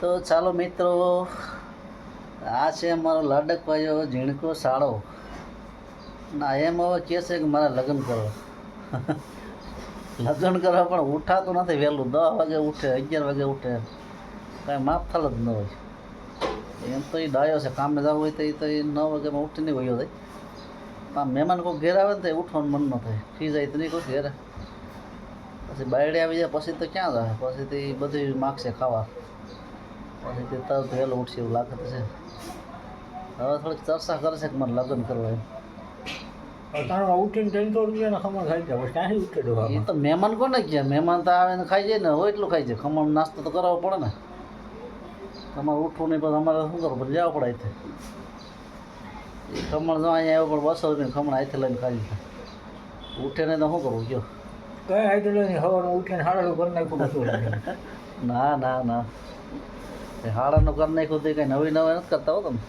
તો ચાલો મિત્રો, આ છે અમારો લાડકવાયો ઝીણકો સાળો. ના એમ હવે કહે છે કે મારે લગ્ન કરો. લગ્ન કરવા પણ ઉઠાતું નથી વહેલું. દસ વાગે ઉઠે, અગિયાર વાગે ઉઠે. કાંઈ માફ થાલ જ ન હોય. એમ તો એ ડાયો છે, કામે જવું હોય તો એ તો એ નવ વાગ્યામાં ઉઠીને વયો થાય પણ મહેમાન કોઈ ઘેર આવે ને તો ઉઠવાનું મન ન થાય. ફી જાય તો નહીં કોઈ ઘેરે. પછી બાયડે આવી જાય, પછી તો ક્યાં જાય? પછી તો એ બધું માગશે ખાવા. પછી તે તરત વહેલું ઉઠશે એવું લાગે છે હવે થોડીક ચર્ચા કરે છે કે મારે લગ્ન કરવા એમ. ઉઠીને ત્રણસો રૂપિયાના ખમણ ખાઈ જાય ક્યાંથી ઉઠે એ તો મહેમાન કોને ગયા મહેમાન તો આવે ને ખાઈ જાય ને હોય એટલું ખાઈ જાય. ખમણ નાસ્તો તો કરાવવો પડે ને. તમારે ઉઠવું નહીં પછી અમારે શું કરવું? પછી જવા પડે અહીંથી એ ખમણ જો અહીંયા આવ્યો પણ બસો રૂપિયા ખમણ અહીંથી લઈને ખાઈ લીધા ઉઠે નહીં તો શું કરવું કયો? કઈ આઈટમ લઈને હવાનું ઉઠીને હાડા કરી નાખ્યું ના ના ના. હાડાનું કરી નાખ્યું તે કંઈ નવી નવી નથી કરતા હો તમે.